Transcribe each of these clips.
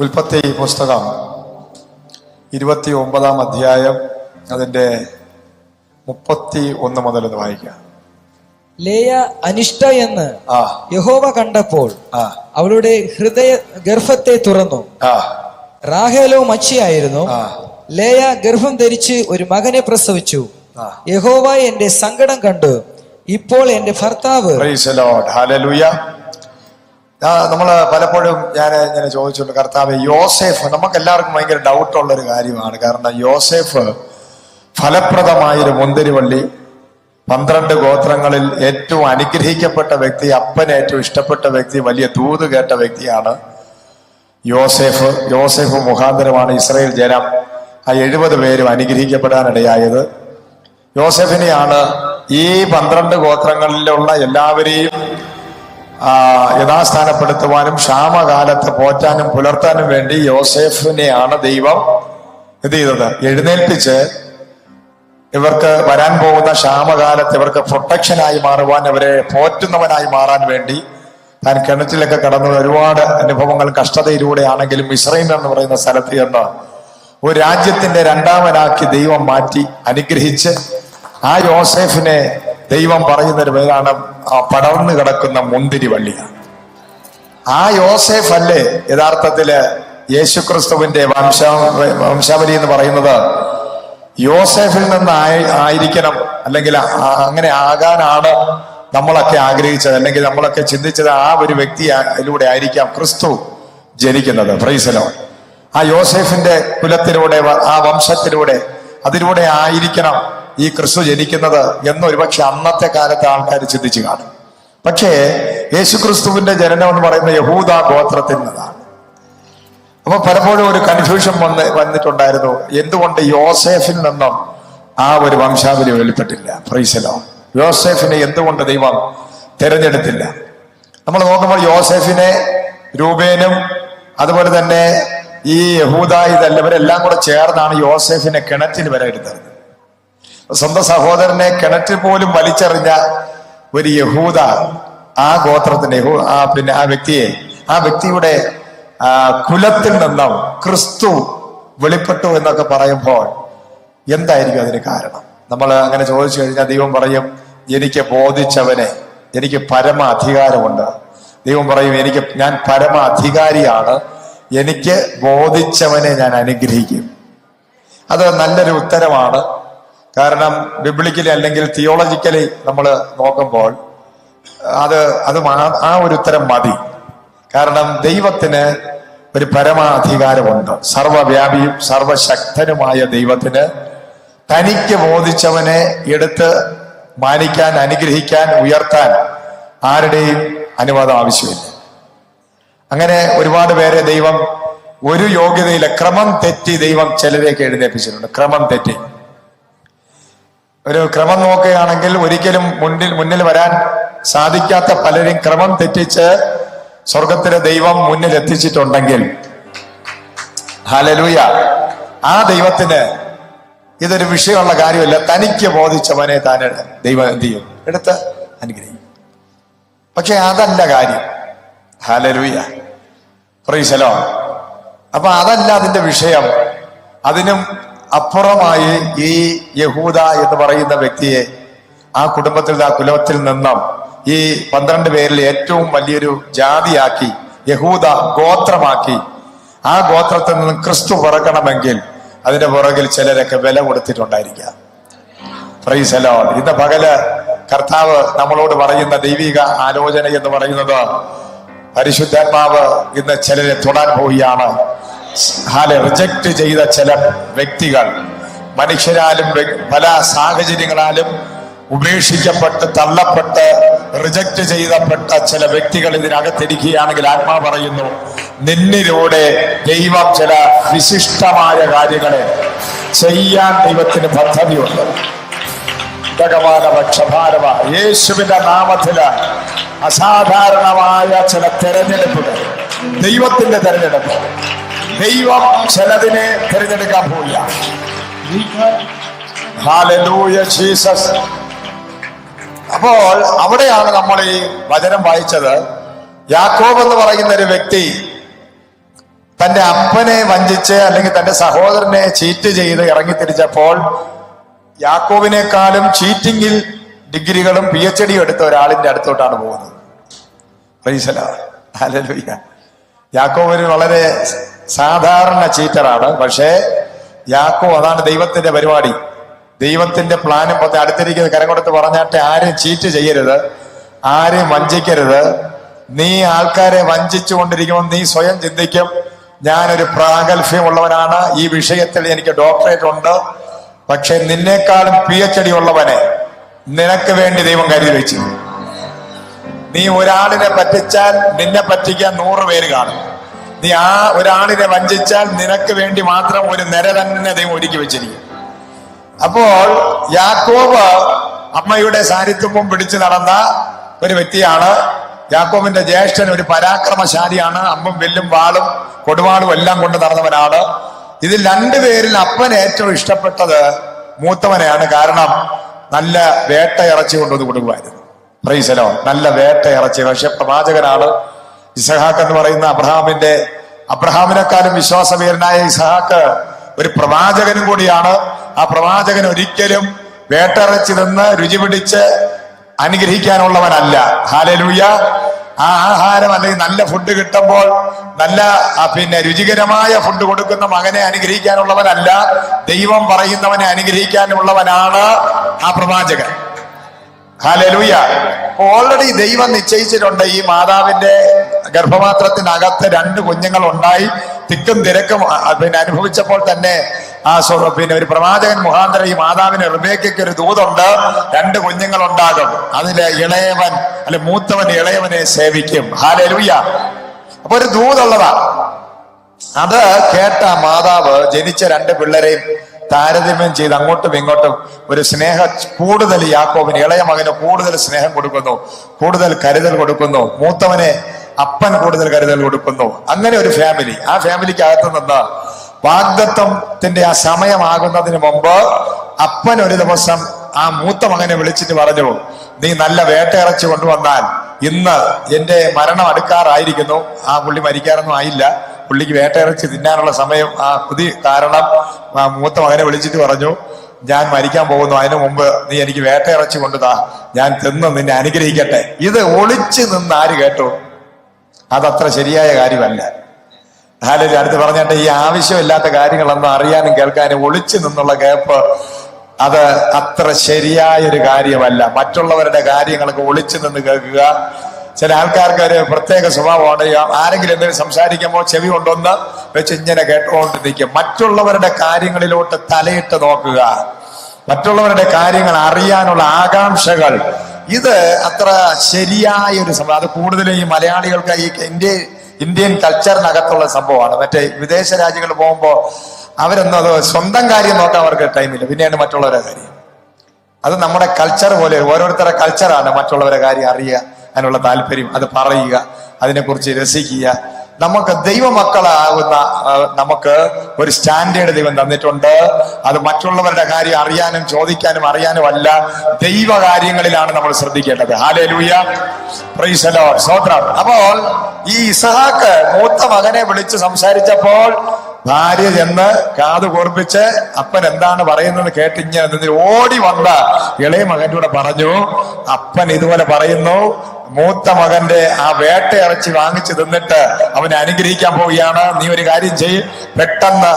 ഉൽപ്പത്തി പുസ്തകം ഇരുപത്തി ഒമ്പതാം അധ്യായം അതിന്റെ മുപ്പത്തി ഒന്ന് മുതൽ ഒന്ന് വായിക്കാം ലേയ അനിഷ്ട എന്ന് ആ. യഹോവ കണ്ടപ്പോൾ ആ. അവളുടെ ഹൃദയ ഗർഭത്തെ തുറന്നു. ആ. റാഹേലോ മച്ചിയായിരുന്നു. ആ. ലേയ ഗർഭം ധരിച്ച് ഒരു മകനെ പ്രസവിച്ചു. യഹോവ എന്റെ സങ്കടം കണ്ടു. ഇപ്പോൾ എന്റെ ഭർത്താവ് നമ്മൾ പലപ്പോഴും ഞാൻ ഇങ്ങനെ ചോദിച്ചിട്ടുണ്ട് കർത്താവ് യോസേഫ് നമുക്ക് എല്ലാവർക്കും ഭയങ്കര ഡൗട്ട് ഒരു കാര്യമാണ്. കാരണം യോസേഫ് ഫലപ്രദമായൊരു മുന്തിരിവള്ളി പന്ത്രണ്ട് ഗോത്രങ്ങളിൽ ഏറ്റവും അനുഗ്രഹിക്കപ്പെട്ട വ്യക്തി അപ്പന് ഏറ്റവും ഇഷ്ടപ്പെട്ട വ്യക്തി വലിയ ദൂത് കേട്ട വ്യക്തിയാണ് യോസേഫ്. യോസേഫ് മുഖാന്തരമാണ് ഇസ്രയേൽ ജനം ആ എഴുപത് പേരും അനുഗ്രഹിക്കപ്പെടാനിടയായത്. യോസെഫിനെയാണ് ഈ പന്ത്രണ്ട് ഗോത്രങ്ങളിലുള്ള എല്ലാവരെയും യഥാസ്ഥാനപ്പെടുത്തുവാനും ക്ഷാമകാലത്ത് പോറ്റാനും പുലർത്താനും വേണ്ടി യോസെഫിനെയാണ് ദൈവം ഇത് ചെയ്തത്? എഴുന്നേൽപ്പിച്ച് ഇവർക്ക് വരാൻ പോകുന്ന ക്ഷാമകാലത്ത് ഇവർക്ക് പ്രൊട്ടക്ഷനായി മാറുവാൻ അവരെ പോറ്റുന്നവനായി മാറാൻ വേണ്ടി താൻ കിണറ്റിലൊക്കെ കടന്നു ഒരുപാട് അനുഭവങ്ങൾ കഷ്ടതയിലൂടെ ആണെങ്കിലും ഇസ്രൈം എന്ന് പറയുന്ന സ്ഥലത്ത് ചെന്ന് ഒരു രാജ്യത്തിന്റെ രണ്ടാമനാക്കി ദൈവം മാറ്റി അനുഗ്രഹിച്ച് ആ യോസേഫിനെ ദൈവം പറയുന്ന ഒരു പേരാണ് ആ പടർന്നു കിടക്കുന്ന മുന്തിരി വള്ളിയാണ് ആ യോസേഫ് അല്ലേ യഥാർത്ഥത്തിൽ യേശുക്രിസ്തുവിന്റെ വംശ വംശാവലി എന്ന് പറയുന്നത്? യോസേഫിൽ നിന്ന് ആയി- ആയിരിക്കണം. അല്ലെങ്കിൽ അങ്ങനെ ആകാനാണ് നമ്മളൊക്കെ ആഗ്രഹിച്ചത്. അല്ലെങ്കിൽ നമ്മളൊക്കെ ചിന്തിച്ചത് ആ ഒരു വ്യക്തി അതിലൂടെ ആയിരിക്കാം ക്രിസ്തു ജനിക്കുന്നത്. ഫ്രൈസലോ ആ യോസേഫിന്റെ കുലത്തിലൂടെ ആ വംശത്തിലൂടെ അതിലൂടെ ആയിരിക്കണം ഈ ക്രിസ്തു ജനിക്കുന്നത് എന്ന് ഒരുപക്ഷെ അന്നത്തെ കാലത്ത് ആൾക്കാർ ചിന്തിച്ചു കാണും. പക്ഷേ യേശുക്രിസ്തുവിന്റെ ജനനം എന്ന് പറയുന്ന യഹൂദ ഗോത്രത്തിൽ നിന്നാണ്. അപ്പൊ പലപ്പോഴും ഒരു കൺഫ്യൂഷൻ വന്ന് വന്നിട്ടുണ്ടായിരുന്നു. എന്തുകൊണ്ട് യോസേഫിൽ നിന്നും ആ ഒരു വംശാവലി വെളിപ്പെട്ടില്ല? പ്രൈസലോ യോസേഫിനെ എന്തുകൊണ്ട് ദൈവം തിരഞ്ഞെടുത്തില്ല? നമ്മൾ നോക്കുമ്പോൾ യോസേഫിനെ രൂപേനും അതുപോലെ തന്നെ ഈ യഹൂദ ഇതെല്ലാം ഇവരെല്ലാം കൂടെ ചേർന്നാണ് യോസേഫിനെ കിണറ്റിൽ വരെ എടുത്തത് സ്വന്തം സഹോദരനെ കിണറ്റിൽ പോലും വലിച്ചെറിഞ്ഞ ഒരു യഹൂദ ആ ഗോത്രത്തിന്റെ ആ പിന്നെ ആ വ്യക്തിയെ ആ വ്യക്തിയുടെ കുലത്തിൽ നിന്നും ക്രിസ്തു വെളിപ്പെട്ടു എന്നൊക്കെ പറയുമ്പോൾ എന്തായിരിക്കും അതിന് കാരണം? നമ്മൾ അങ്ങനെ ചോദിച്ചു കഴിഞ്ഞാൽ ദൈവം പറയും എനിക്ക് ബോധിച്ചവനെ എനിക്ക് പരമ അധികാരമുണ്ട് ദൈവം പറയും എനിക്ക് ഞാൻ പരമ അധികാരിയാണ് എനിക്ക് ബോധിച്ചവനെ ഞാൻ അനുഗ്രഹിക്കും. അത് നല്ലൊരു ഉത്തരമാണ്. കാരണം ബിബ്ലിക്കലി അല്ലെങ്കിൽ തിയോളജിക്കലി നമ്മൾ നോക്കുമ്പോൾ അത് അത് ആ ഒരു ഉത്തരം മതി. കാരണം ദൈവത്തിന് ഒരു പരമാധികാരമുണ്ട്. സർവവ്യാപിയും സർവശക്തനുമായ ദൈവത്തിന് തനിക്ക് ബോധിച്ചവനെ എടുത്ത് മാനിക്കാൻ അനുഗ്രഹിക്കാൻ ഉയർത്താൻ ആരുടെയും അനുവാദം ആവശ്യമില്ല. അങ്ങനെ ഒരുപാട് പേരെ ദൈവം ഒരു യോഗ്യതയില്ല. ക്രമം തെറ്റി ദൈവം ചിലരെയൊക്കെ എഴുന്നേൽപ്പിച്ചിട്ടുണ്ട്. ക്രമം തെറ്റി. ഒരു ക്രമം നോക്കുകയാണെങ്കിൽ ഒരിക്കലും മുന്നിൽ മുന്നിൽ വരാൻ സാധിക്കാത്ത പലരും ക്രമം തെറ്റിച്ച് സ്വർഗത്തിലെ ദൈവം മുന്നിൽ എത്തിച്ചിട്ടുണ്ടെങ്കിൽ. ഹലലൂയ ആ ദൈവത്തിന് ഇതൊരു വിഷയമുള്ള കാര്യമല്ല. തനിക്ക് ബോധിച്ചവനെ താൻ ദൈവം എന്ത് ചെയ്യും? എടുത്ത് അനുഗ്രഹിക്കും. പക്ഷെ അതല്ല കാര്യം. ഹലലൂയ പ്രീശലോ അപ്പൊ അതല്ല അതിന്റെ വിഷയം. അതിനും അപ്പുറമായി ഈ യഹൂദ എന്ന് പറയുന്ന വ്യക്തിയെ ആ കുടുംബത്തിൽ ആ കുലത്തിൽ നിന്നും ഈ പന്ത്രണ്ട് പേരിൽ ഏറ്റവും വലിയൊരു ജാതിയാക്കി യഹൂദ ഗോത്രമാക്കി. ആ ഗോത്രത്തിൽ നിന്ന് ക്രിസ്തു പിറക്കണമെങ്കിൽ അതിന്റെ പുറകിൽ ചിലരൊക്കെ വില കൊടുത്തിട്ടുണ്ടായിരിക്കാം. പ്രൈസലോ ഇന്ന് പകൽ കർത്താവ് നമ്മളോട് പറയുന്ന ദൈവിക ആലോചന എന്ന് പറയുന്നത് പരിശുദ്ധാത്മാവ് ഇന്ന് ചിലരെ തൊടാൻ പോവുകയാണ്. ഹാലെ റിജക്ട് ചെയ്ത ചില വ്യക്തികൾ. മനുഷ്യരാലും പല സാഹചര്യങ്ങളാലും ഉപേക്ഷിക്കപ്പെട്ട് തള്ളപ്പെട്ട് റിജക്ട് ചെയ്തപ്പെട്ട ചില വ്യക്തികൾ ഇതിനകത്തിരിക്കുകയാണെങ്കിൽ ആത്മാ പറയുന്നു നിന്നിലൂടെ ദൈവം ചില വിശിഷ്ടമായ കാര്യങ്ങളെ ചെയ്യാൻ ദൈവത്തിന് പദ്ധതിയുണ്ട്. ഭഗവാനപക്ഷഭാരവ യേശുവിന്റെ നാമത്തിൽ അസാധാരണമായ ചില തെരഞ്ഞെടുപ്പുകൾ. ദൈവത്തിന്റെ തെരഞ്ഞെടുപ്പ്. ദൈവം ചിലതിനെ തിരഞ്ഞെടുക്കാൻ പോവുക അപ്പോൾ അവിടെയാണ് നമ്മൾ ഈ വചനം വായിച്ചത്. യാക്കോബ് എന്ന് പറയുന്ന ഒരു വ്യക്തി തന്റെ അപ്പനെ വഞ്ചിച്ച് അല്ലെങ്കിൽ തന്റെ സഹോദരനെ ചീറ്റ് ചെയ്ത് ഇറങ്ങിത്തിരിച്ചപ്പോൾ യാക്കോവിനേക്കാളും ചീറ്റിങ്ങിൽ ഡിഗ്രികളും പി എച്ച് ഡിയും എടുത്ത ഒരാളിന്റെ അടുത്തോട്ടാണ് പോകുന്നത്. പ്രൈസല ഹല്ലേലൂയ. യാക്കോബ് ഒരു വളരെ സാധാരണ ചീറ്ററാണ്. പക്ഷേ യാക്കോ അതാണ് ദൈവത്തിന്റെ പരിപാടി. ദൈവത്തിന്റെ പ്ലാനും പത്ത് അടുത്തിരിക്കുന്ന കരം കൊടുത്ത് പറഞ്ഞാട്ടെ ആരും ചീറ്റ് ചെയ്യരുത്. ആരെയും വഞ്ചിക്കരുത്. നീ ആൾക്കാരെ വഞ്ചിച്ചു കൊണ്ടിരിക്കുമ്പോൾ നീ സ്വയം ചിന്തിക്കും. ഞാനൊരു പ്രാഗൽഭ്യമുള്ളവനാണ്. ഈ വിഷയത്തിൽ എനിക്ക് ഡോക്ടറേറ്റ് ഉണ്ട്. പക്ഷെ നിന്നേക്കാളും പി എച്ച് ഡി ഉള്ളവനെ നിനക്ക് വേണ്ടി ദൈവം കരുതി വെച്ചു. നീ ഒരാളിനെ പറ്റിച്ചാൽ നിന്നെ പറ്റിക്കാൻ നൂറ് പേര് കാണും. നീ ആ ഒരാളിനെ വഞ്ചിച്ചാൽ നിനക്ക് വേണ്ടി മാത്രം ഒരു നിര തന്നെ ദൈവം ഒരുക്കി വെച്ചിരിക്കും. അപ്പോൾ യാക്കോബ് അമ്മയുടെ സാന്നിധ്യവും പിടിച്ചു നടന്ന ഒരു വ്യക്തിയാണ്. യാക്കോബിന്റെ ജ്യേഷ്ഠൻ ഒരു പരാക്രമശാലിയാണ്. അമ്പും വില്ലും വാളും കൊടുവാളും എല്ലാം കൊണ്ട് നടന്നവനാണ്. ഇതിൽ രണ്ടുപേരിൽ അപ്പൻ ഏറ്റവും ഇഷ്ടപ്പെട്ടത് മൂത്തവനെയാണ്. കാരണം നല്ല വേട്ട ഇറച്ചി കൊണ്ടുവന്ന് കൊടുക്കുമായിരുന്നു. പ്രൈസലോ നല്ല വേട്ട ഇറച്ചി. പക്ഷെ പ്രവാചകനാണ് ഇസഹാക്ക് എന്ന് പറയുന്ന അബ്രഹാമിന്റെ അബ്രഹാമിനെക്കാളും വിശ്വാസവീരനായ ഇസഹാക്ക് ഒരു പ്രവാചകനും കൂടിയാണ്. ആ പ്രവാചകൻ ഒരിക്കലും വേട്ടയിറച്ചി നിന്ന് രുചി പിടിച്ച് അനുഗ്രഹിക്കാനുള്ളവനല്ല. ഹാലലൂയ. ആഹാരം അല്ലെങ്കിൽ നല്ല ഫുഡ് കിട്ടുമ്പോൾ നല്ല പിന്നെ രുചികരമായ ഫുഡ് കൊടുക്കുന്ന മകനെ അനുഗ്രഹിക്കാനുള്ളവനല്ല ദൈവം പറയുന്നവനെ അനുഗ്രഹിക്കാനുള്ളവനാണ് ആ പ്രവാചകൻ. ഹാലലൂയ ഓൾറെഡി ദൈവം നിശ്ചയിച്ചിട്ടുണ്ട് ഈ മാതാവിന്റെ ഗർഭപാത്രത്തിനകത്ത് രണ്ട് കുഞ്ഞുങ്ങൾ ഉണ്ടായി തിക്കും തിരക്കും പിന്നെ അനുഭവിച്ചപ്പോൾ തന്നെ ആ പിന്നെ ഒരു പ്രവാചകൻ മുഖാന്തരം ഈ മാതാവിന് റിബേക്കയ്ക്ക് ഒരു ദൂതുണ്ട് രണ്ട് കുഞ്ഞുങ്ങൾ ഉണ്ടാകും അതിലെ ഇളയവൻ അല്ലെ മൂത്തവൻ ഇളയവനെ സേവിക്കും. ഹാലുയ്യ അപ്പൊ ഒരു ദൂതുള്ളതാ. അത് കേട്ട മാതാവ് ജനിച്ച രണ്ട് പിള്ളേരെയും താരതമ്യം ചെയ്ത് അങ്ങോട്ടും ഇങ്ങോട്ടും ഒരു സ്നേഹ കൂടുതൽ യാക്കോബിന് ഇളയ മകന് കൂടുതൽ സ്നേഹം കൊടുക്കുന്നു കൂടുതൽ കരുതൽ കൊടുക്കുന്നു. മൂത്തവനെ അപ്പൻ കൂടുതൽ കരുതൽ കൊടുക്കുന്നു. അങ്ങനെ ഒരു ഫാമിലി ആ ഫാമിലിക്ക് അകത്ത് നിന്ന് വാഗ്ദത്വത്തിന്റെ ആ സമയമാകുന്നതിന് മുമ്പ് അപ്പൻ ഒരു ദിവസം ആ മൂത്ത മകനെ വിളിച്ചിട്ട് പറഞ്ഞു നീ നല്ല വേട്ടയിറച്ചി കൊണ്ടുവന്നാൽ ഇന്ന് എന്റെ മരണം അടുക്കാറായിരിക്കുന്നു. ആ പുള്ളി മരിക്കാറൊന്നും ആയില്ല. പുള്ളിക്ക് വേട്ടയിറച്ചി തിന്നാനുള്ള സമയം ആ പുതിയ കാരണം ആ മൂത്ത മകനെ വിളിച്ചിട്ട് പറഞ്ഞു ഞാൻ മരിക്കാൻ പോകുന്നു. അതിനു മുമ്പ് നീ എനിക്ക് വേട്ടയിറച്ചി കൊണ്ടുതാ. ഞാൻ തിന്ന് നിന്നെ അനുഗ്രഹിക്കട്ടെ. ഇത് ഒളിച്ചു നിന്ന് ആര് കേട്ടു? അതത്ര ശരിയായ കാര്യമല്ല. ഹാലി അടുത്ത് പറഞ്ഞിട്ട് ഈ ആവശ്യമില്ലാത്ത കാര്യങ്ങളൊന്നും അറിയാനും കേൾക്കാനും ഒളിച്ചു നിന്നുള്ള ഗ്യാപ്പ് അത് അത്ര ശരിയായ ഒരു കാര്യമല്ല. മറ്റുള്ളവരുടെ കാര്യങ്ങളൊക്കെ ഒളിച്ചു നിന്ന് കേൾക്കുക. ചില ആൾക്കാർക്ക് ഒരു പ്രത്യേക സ്വഭാവമാണ്. ആരെങ്കിലും എന്തെങ്കിലും സംസാരിക്കുമ്പോൾ ചെവി കൊണ്ടൊന്ന് വെച്ച് ഇങ്ങനെ കേട്ടുകൊണ്ട് നിൽക്കും മറ്റുള്ളവരുടെ കാര്യങ്ങളിലോട്ട് തലയിട്ട് നോക്കുക. മറ്റുള്ളവരുടെ കാര്യങ്ങൾ അറിയാനുള്ള ആകാംക്ഷകൾ ഇത് അത്ര ശരിയായ ഒരു സംഭവം. അത് കൂടുതലും ഈ മലയാളികൾക്ക് ഈ ഇന്ത്യ ഇന്ത്യൻ കൾച്ചറിനകത്തുള്ള സംഭവമാണ്. മറ്റേ വിദേശ രാജ്യങ്ങളിൽ പോകുമ്പോൾ അവരൊന്നും അത് സ്വന്തം കാര്യം നോക്കാൻ അവർക്ക് ടൈമില്ല പിന്നെയാണ് മറ്റുള്ളവരെ കാര്യം. അത് നമ്മുടെ കൾച്ചർ പോലെ ഓരോരുത്തരുടെ കൾച്ചറാണ് മറ്റുള്ളവരെ കാര്യം അറിയുക അതിനുള്ള താല്പര്യം അത് പറയുക അതിനെക്കുറിച്ച് രസിക്കുക നമുക്ക് ദൈവമക്കളാകുന്ന നമുക്ക് ഒരു സ്റ്റാൻഡേർഡ് ദൈവം തന്നിട്ടുണ്ട്. അത് മറ്റുള്ളവരുടെ കാര്യം അറിയാനും ചോദിക്കാനും അറിയാനും അല്ല ദൈവ കാര്യങ്ങളിലാണ് നമ്മൾ ശ്രദ്ധിക്കേണ്ടത് ഹാലൂയ പ്രൈസലോ സ്വത്രം അപ്പോൾ ഈ ഇസഹാക്ക് മൂത്ത മകനെ വിളിച്ച് സംസാരിച്ചപ്പോൾ ഭാര്യ ചെന്ന് കാത് കോർപ്പിച്ച് അപ്പൻ എന്താണ് പറയുന്നത് കേട്ടിഞ്ഞ് ഓടി വന്ന ഇളയ മകന്റെ കൂടെ പറഞ്ഞു അപ്പൻ ഇതുപോലെ പറയുന്നു മൂത്ത മകന്റെ ആ വേട്ട ഇറച്ചി വാങ്ങിച്ചു തിന്നിട്ട് അവനെ അനുഗ്രഹിക്കാൻ പോവുകയാണ്. നീ ഒരു കാര്യം ചെയ്യ്. പെട്ടെന്ന്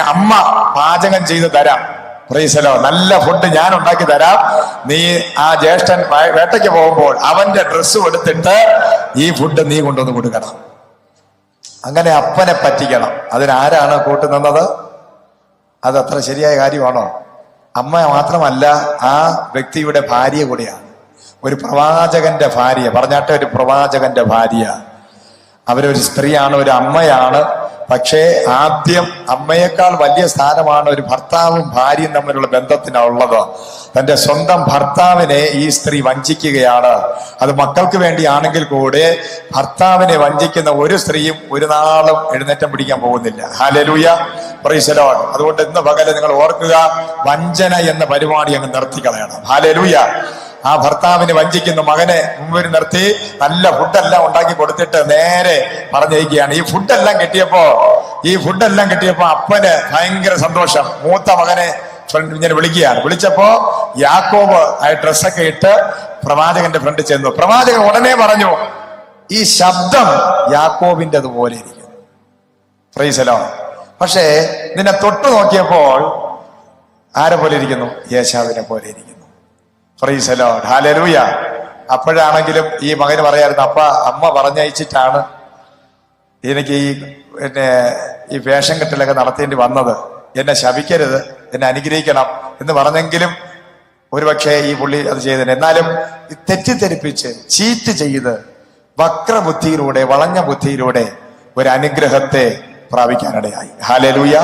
അമ്മ പാചകം ചെയ്ത് തരാം. പ്രീസലോ നല്ല ഫുഡ് ഞാൻ ഉണ്ടാക്കി തരാം. നീ ആ ജ്യേഷ്ഠൻ വേട്ടയ്ക്ക് പോകുമ്പോൾ അവന്റെ ഡ്രസ്സ് എടുത്തിട്ട് ഈ ഫുഡ് നീ കൊണ്ടുവന്ന് കൊടുക്കണം. അങ്ങനെ അപ്പനെ പറ്റിക്കണം. അതിനാരാണ് കൂട്ടുനിന്നത് അത് അത്ര ശരിയായ കാര്യമാണോ? അമ്മ മാത്രമല്ല ആ വ്യക്തിയുടെ ഭാര്യ കൂടിയാണ്. ഒരു പ്രവാചകന്റെ ഭാര്യ പറഞ്ഞാട്ടെ ഒരു പ്രവാചകന്റെ ഭാര്യ. അവരൊരു സ്ത്രീയാണ് ഒരു അമ്മയാണ്. പക്ഷേ ആദ്യം അമ്മയേക്കാൾ വലിയ സ്ഥാനമാണ് ഒരു ഭർത്താവും ഭാര്യയും തമ്മിലുള്ള ബന്ധത്തിനുള്ളത് തന്റെ സ്വന്തം ഭർത്താവിനെ ഈ സ്ത്രീ വഞ്ചിക്കുകയാണ്. അത് മക്കൾക്ക് വേണ്ടിയാണെങ്കിൽ കൂടെ ഭർത്താവിനെ വഞ്ചിക്കുന്ന ഒരു സ്ത്രീയും ഒരു നാളും എഴുന്നേറ്റം പിടിക്കാൻ പോകുന്നില്ല. ഹാലലൂയ പ്രൈസലോൺ അതുകൊണ്ട് ഇന്ന് പകൽ നിങ്ങൾ ഓർക്കുക വഞ്ചന എന്ന പരിപാടി അങ്ങ് നിർത്തിക്കളയണം ഹാലലൂയ ആ ഭർത്താവിനെ വഞ്ചിക്കുന്നു മകനെ മുമ്പിൽ നിർത്തി നല്ല ഫുഡെല്ലാം ഉണ്ടാക്കി കൊടുത്തിട്ട് നേരെ പറഞ്ഞിരിക്കുകയാണ് ഈ ഫുഡെല്ലാം കിട്ടിയപ്പോ ഈ ഫുഡെല്ലാം കിട്ടിയപ്പോ അപ്പന് ഭയങ്കര സന്തോഷം. മൂത്ത മകനെ ഇങ്ങനെ വിളിക്കുകയാണ്. വിളിച്ചപ്പോ യാക്കോബ് ആ ഡ്രസ്സൊക്കെ ഇട്ട് പ്രവാചകന്റെ ഫ്രണ്ട് ചെന്നു. പ്രവാചകൻ ഉടനെ പറഞ്ഞു ഈ ശബ്ദം യാക്കോബിന്റെത് പോലെ ഇരിക്കുന്നു. ഫ്രൈസലോ പക്ഷേ നിന്നെ തൊട്ടു നോക്കിയപ്പോൾ ആരെ പോലെ ഇരിക്കുന്നു? യേശാവിനെ പോലെ ഇരിക്കുന്നു. ഫ്രൈസലോ അപ്പോഴാണെങ്കിലും ഈ മകന് പറയായിരുന്നു അപ്പ അമ്മ പറഞ്ഞയച്ചിട്ടാണ് എനിക്ക് ഈ പിന്നെ ഈ വേഷം കെട്ടലൊക്കെ നടത്തേണ്ടി വന്നത്. എന്നെ ശപിക്കരുത് എന്നെ അനുഗ്രഹിക്കണം എന്ന് പറഞ്ഞെങ്കിലും ഒരുപക്ഷെ ഈ പുള്ളി അത് ചെയ്തത് എന്നാലും തെറ്റിദ്ധരിപ്പിച്ച് ചീറ്റ് ചെയ്ത് വക്രബുദ്ധിയിലൂടെ വളഞ്ഞ ബുദ്ധിയിലൂടെ ഒരു അനുഗ്രഹത്തെ പ്രാപിക്കാനിടയായി. ഹാലലൂയ